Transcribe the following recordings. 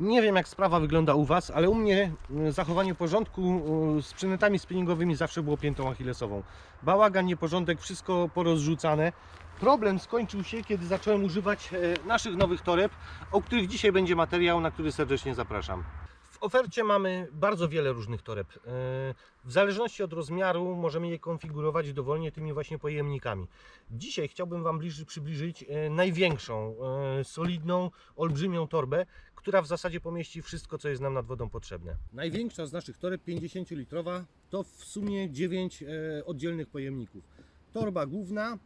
Nie wiem jak sprawa wygląda u Was, ale u mnie y, zachowanie porządku y, z przynętami spinningowymi zawsze było piętą achillesową. Bałagan, nieporządek, wszystko porozrzucane. Problem skończył się, kiedy zacząłem używać e, naszych nowych toreb, o których dzisiaj będzie materiał, na który serdecznie zapraszam. W ofercie mamy bardzo wiele różnych toreb. E, W zależności od rozmiaru możemy je konfigurować dowolnie tymi właśnie pojemnikami. Dzisiaj chciałbym Wam bliżej przybliżyć e, największą, e, solidną, olbrzymią torbę, która w zasadzie pomieści wszystko, co jest nam nad wodą potrzebne. Największa z naszych toreb, 50-litrowa, to w sumie 9 oddzielnych pojemników. Torba główna,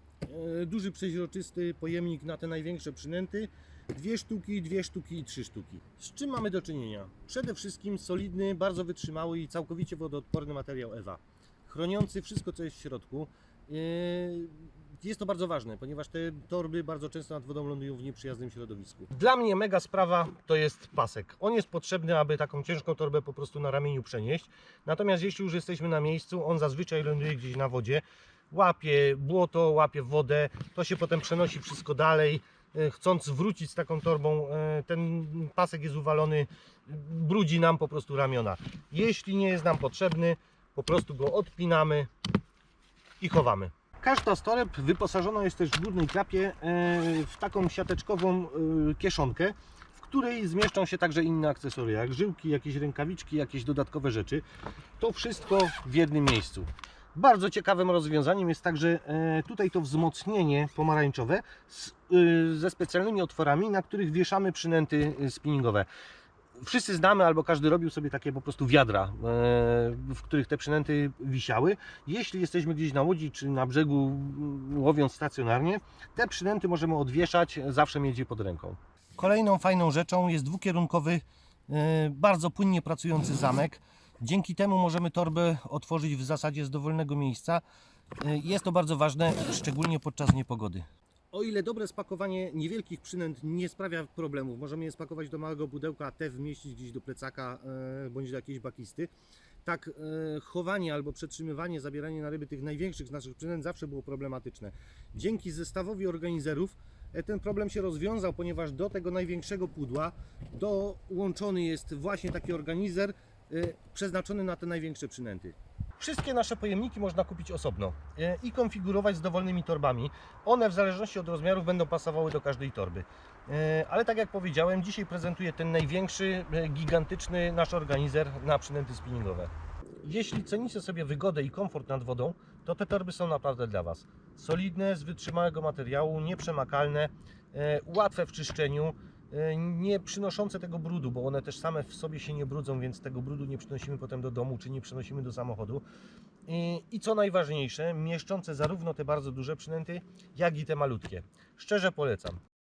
duży przeźroczysty pojemnik na te największe przynęty, dwie sztuki, dwie sztuki i trzy sztuki. Z czym mamy do czynienia? Przede wszystkim solidny, bardzo wytrzymały i całkowicie wodoodporny materiał EWA, chroniący wszystko, co jest w środku. E, Jest to bardzo ważne, ponieważ te torby bardzo często nad wodą lądują w nieprzyjaznym środowisku. Dla mnie mega sprawa to jest pasek. On jest potrzebny, aby taką ciężką torbę po prostu na ramieniu przenieść. Natomiast jeśli już jesteśmy na miejscu, on zazwyczaj ląduje gdzieś na wodzie, łapie błoto, łapie wodę, to się potem przenosi wszystko dalej. E, Chcąc wrócić z taką torbą, e, ten pasek jest uwalony, brudzi nam po prostu ramiona. Jeśli nie jest nam potrzebny, po prostu go odpinamy i chowamy. Każda z toreb wyposażona jest też w górnej klapie e, w taką siateczkową kieszonkę, w której zmieszczą się także inne akcesoria, jak żyłki, jakieś rękawiczki, jakieś dodatkowe rzeczy. To wszystko w jednym miejscu. Bardzo ciekawym rozwiązaniem jest także e, tutaj to wzmocnienie pomarańczowe z, e, ze specjalnymi otworami, na których wieszamy przynęty e, spinningowe. Wszyscy znamy, albo każdy robił sobie takie po prostu wiadra, w których te przynęty wisiały. Jeśli jesteśmy gdzieś na łodzi czy na brzegu łowiąc stacjonarnie, te przynęty możemy odwieszać, zawsze mieć je pod ręką. Kolejną fajną rzeczą jest dwukierunkowy, bardzo płynnie pracujący zamek. Dzięki temu możemy torbę otworzyć w zasadzie z dowolnego miejsca. E, Jest to bardzo ważne, szczególnie podczas niepogody. O ile dobre spakowanie niewielkich przynęt nie sprawia problemów, możemy je spakować do małego pudełka, a te wmieścić gdzieś do plecaka e, bądź do jakiejś bakisty, tak e, chowanie albo przetrzymywanie, zabieranie na ryby tych największych z naszych przynęt zawsze było problematyczne. Dzięki zestawowi organizerów e, ten problem się rozwiązał, ponieważ do tego największego pudła dołączony jest właśnie taki organizer e, przeznaczony na te największe przynęty. Wszystkie nasze pojemniki można kupić osobno e, i konfigurować z dowolnymi torbami. One w zależności od rozmiarów będą pasowały do każdej torby. E, Ale tak jak powiedziałem, dzisiaj prezentuję ten największy, e, gigantyczny nasz organizer na przynęty spinningowe. Jeśli cenicie sobie wygodę i komfort nad wodą, to te torby są naprawdę dla Was. Solidne, z wytrzymałego materiału, nieprzemakalne, e, łatwe w czyszczeniu, e, nie przynoszące tego brudu, bo one też same w sobie się nie brudzą, więc tego brudu nie przynosimy potem do domu, czy nie przynosimy do samochodu. I, i co najważniejsze, mieszczące zarówno te bardzo duże przynęty, jak i te malutkie. Szczerze polecam.